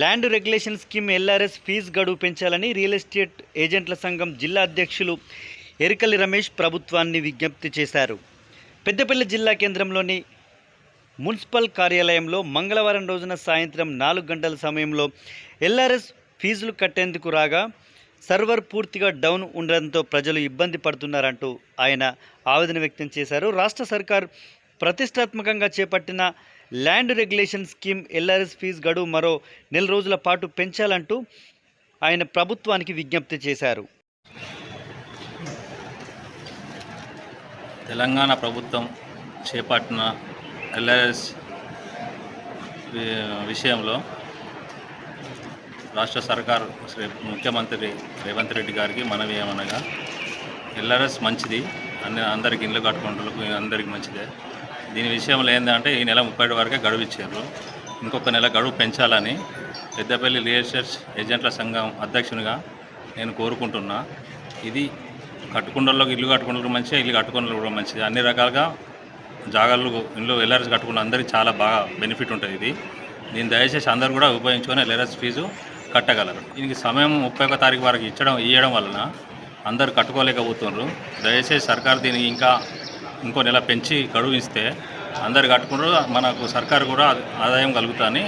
Land regulation scheme LRS fee గడువు పెంచాలని real estate ఏజెంట్ల సంఘం జిల్లా అధ్యక్షులు ఎరికల్లి రమేష్ ప్రభుత్వాన్ని విజ్ఞప్తి చేశారు. పెద్దపల్లి జిల్లా కేంద్రంలోని మున్సిపల్ కార్యాలయంలో మంగళవారం రోజున సాయంత్రం నాలుగు గంటల సమయంలో ఎల్ఆర్ఎస్ ఫీజులు కట్టేందుకు రాగా సర్వర్ పూర్తిగా డౌన్ ఉండడంతో ప్రజలు ఇబ్బంది పడుతున్నారంటూ ఆయన ఆవేదన వ్యక్తం చేశారు. రాష్ట్ర సర్కార్ ప్రతిష్టాత్మకంగా చేపట్టిన land regulation scheme LRS fee గడువు మరో నెల రోజుల పాటు పెంచాలంటూ ఆయన ప్రభుత్వానికి విజ్ఞప్తి చేశారు. తెలంగాణ ప్రభుత్వం చేపట్టిన ఎల్ఆర్ఎస్ విషయంలో రాష్ట్ర సర్కార్ శ్రీ ముఖ్యమంత్రి రేవంత్ రెడ్డి గారికి మనవి ఏమనగా ఎల్ఆర్ఎస్ మంచిది అన్ని అందరికి ఇండ్లు కట్టుకుంటులకు అందరికి మంచిదే. దీని విషయంలో ఏంటంటే ఈ నెల ముప్పై వరకే గడువు ఇచ్చారు. ఇంకొక నెల గడువు పెంచాలని పెద్దపల్లి రియల్ ఎస్టేట్ ఏజెంట్ల సంఘం అధ్యక్షునిగా నేను కోరుకుంటున్నా. ఇది కట్టుకుండోళ్ళకి ఇల్లు కట్టుకుంటారు మంచిగా ఇల్లు కట్టుకుండలు కూడా మంచిది అన్ని రకాలుగా జాగాలు ఇంట్లో ఎల్ఆర్ఎస్ కట్టుకున్న అందరికీ చాలా బాగా బెనిఫిట్ ఉంటుంది ఇది. దీన్ని దయచేసి అందరూ కూడా ఉపయోగించుకొని ఎల్ఆర్ఎస్ ఫీజు కట్టగలరు. దీనికి సమయం ముప్పై ఒక తారీఖు వరకు ఇచ్చడం ఇవ్వడం వలన అందరు కట్టుకోలేకపోతున్నారు. దయచేసి సర్కార్ దీనికి ఇంకా ఇంకో నెల పెంచి గడువు ఇస్తే అందరు కట్టుకున్నారు మనకు సర్కారు కూడా ఆదాయం కలుగుతుందని